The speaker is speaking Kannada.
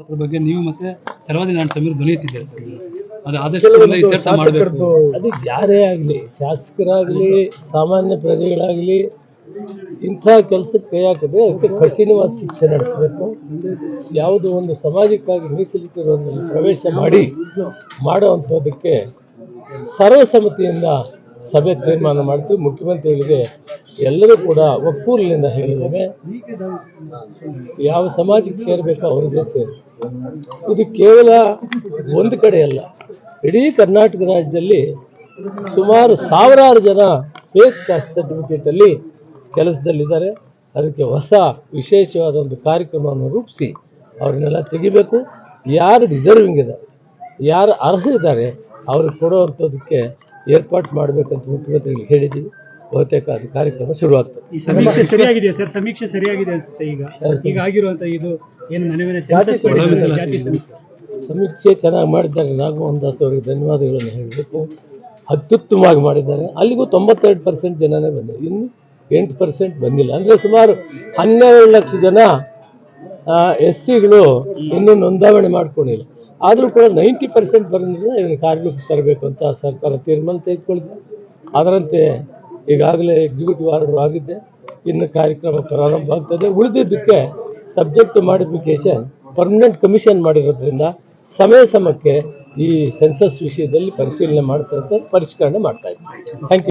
ಅದ್ರ ಬಗ್ಗೆ ನೀವು ಮತ್ತೆ ತರವಾದಿ ನಾನು ಸಮೀರ್ ಧ್ವನಿ ಆದಷ್ಟು ಇತ್ಯರ್ಥ ಮಾಡಬೇಕು. ಅದು ಯಾರೇ ಆಗಲಿ ಶಾಸಕರಾಗಲಿ ಸಾಮಾನ್ಯ ಪ್ರಜೆಗಳಾಗಲಿ ಇಂಥ ಕೆಲಸಕ್ಕೆ ಕೈ ಹಾಕದೆ ಅದಕ್ಕೆ ಕಠಿಣವಾದ ಶಿಕ್ಷೆ ನಡೆಸಬೇಕು. ಯಾವುದೋ ಒಂದು ಸಮಾಜಕ್ಕಾಗಿ ಮೀಸಲಿಟ್ಟಿರೋದ್ರಲ್ಲಿ ಪ್ರವೇಶ ಮಾಡಿ ಮಾಡುವಂಥದ್ದಕ್ಕೆ ಸರ್ವಸಮ್ಮತಿಯಿಂದ ಸಭೆ ತೀರ್ಮಾನ ಮಾಡ್ತೀವಿ. ಮುಖ್ಯಮಂತ್ರಿಗಳಿಗೆ ಎಲ್ಲರೂ ಕೂಡ ಒಕ್ಕೂರಿನಿಂದ ಹೇಳಿದ್ದೇವೆ. ಯಾವ ಸಮಾಜಕ್ಕೆ ಸೇರಬೇಕು ಅವರಿಗೆ ಸೇರಿ ಇದು ಕೇವಲ ಒಂದು ಕಡೆ ಅಲ್ಲ. ಇಡೀ ಕರ್ನಾಟಕ ರಾಜ್ಯದಲ್ಲಿ ಸುಮಾರು ಸಾವಿರಾರು ಜನ ಫೇಕ್ ಕಾಸ್ಟ್ ಸರ್ಟಿಫಿಕೇಟಲ್ಲಿ ಕೆಲಸದಲ್ಲಿದ್ದಾರೆ. ಅದಕ್ಕೆ ಹೊಸ ವಿಶೇಷವಾದ ಒಂದು ಕಾರ್ಯಕ್ರಮವನ್ನು ರೂಪಿಸಿ ಅವ್ರನ್ನೆಲ್ಲ ತೆಗಿಬೇಕು. ಯಾರು ಡಿಸರ್ವಿಂಗ್ ಇದೆ, ಯಾರು ಅರ್ಹರಿದ್ದಾರೆ ಅವ್ರಿಗೆ ಕೊಡುವಂಥದ್ದಕ್ಕೆ ಏರ್ಪಾಟ್ ಮಾಡಬೇಕಂತ ಮುಖ್ಯಮಂತ್ರಿಗಳಿಗೆ ಹೇಳಿದ್ದೀವಿ. ಬಹುತೇಕ ಅದು ಕಾರ್ಯಕ್ರಮ ಶುರುವಾಗ್ತದೆ. ಈ ಸಮೀಕ್ಷೆ ಸರಿಯಾಗಿದೆ ಸರ್ ಸಮೀಕ್ಷೆ ಸರಿಯಾಗಿದೆ ಅನ್ಸುತ್ತೆ ಈಗ. ಈಗ ಆಗಿರುವಂತ ಇದು ಏನು ಮನೆ ಜಾತಿ ಸಮೀಕ್ಷೆ. ಚೆನ್ನಾಗಿ ಮಾಡಿದ್ದಾರೆ. ನಾಗಮೋಹನ್ ದಾಸ್ ಅವರಿಗೆ ಧನ್ಯವಾದಗಳನ್ನು ಹೇಳಬೇಕು. ಅತ್ಯುತ್ತಮವಾಗಿ ಮಾಡಿದ್ದಾರೆ. ಅಲ್ಲಿಗೂ ತೊಂಬತ್ತೆರಡು ಪರ್ಸೆಂಟ್ ಜನನೇ ಬಂದಿದೆ ಇನ್ನು ಎಂಟು ಪರ್ಸೆಂಟ್ ಬಂದಿಲ್ಲ. ಅಂದರೆ ಸುಮಾರು ಹನ್ನೆರಡು ಲಕ್ಷ ಜನ ಎಸ್ ಸಿಗಳು ಇನ್ನೂ ನೋಂದಾವಣೆ ಮಾಡ್ಕೊಂಡಿಲ್ಲ. ಆದರೂ ಕೂಡ ನೈಂಟಿ ಪರ್ಸೆಂಟ್ ಬರೋದ್ರಿಂದ ಇದನ್ನು ಕಾರ್ಯರೂಪ ತರಬೇಕು ಅಂತ ಸರ್ಕಾರ ತೀರ್ಮಾನ ತೆಗೆದುಕೊಳ್ತಾರೆ ಅದರಂತೆ ಈಗಾಗಲೇ ಎಕ್ಸಿಕ್ಯೂಟಿವ್ ಆರ್ಡರ್ ಆಗಿದ್ದೆ. ಇನ್ನು ಕಾರ್ಯಕ್ರಮ ಪ್ರಾರಂಭ ಆಗ್ತದೆ. ಉಳಿದಿದ್ದಕ್ಕೆ ಸಬ್ಜೆಕ್ಟ್ ಮಾಡಿಫಿಕೇಶನ್ ಪರ್ಮನೆಂಟ್ ಕಮಿಷನ್ ಮಾಡಿರೋದ್ರಿಂದ ಸಮಯ ಸಮಯಕ್ಕೆ ಈ ಸೆನ್ಸಸ್ ವಿಷಯದಲ್ಲಿ ಪರಿಶೀಲನೆ ಮಾಡ್ತಾ ಇರ್ತಾರೆ ಪರಿಷ್ಕರಣೆ ಮಾಡ್ತಾ ಇದ್ದಾರೆ ಥ್ಯಾಂಕ್ ಯು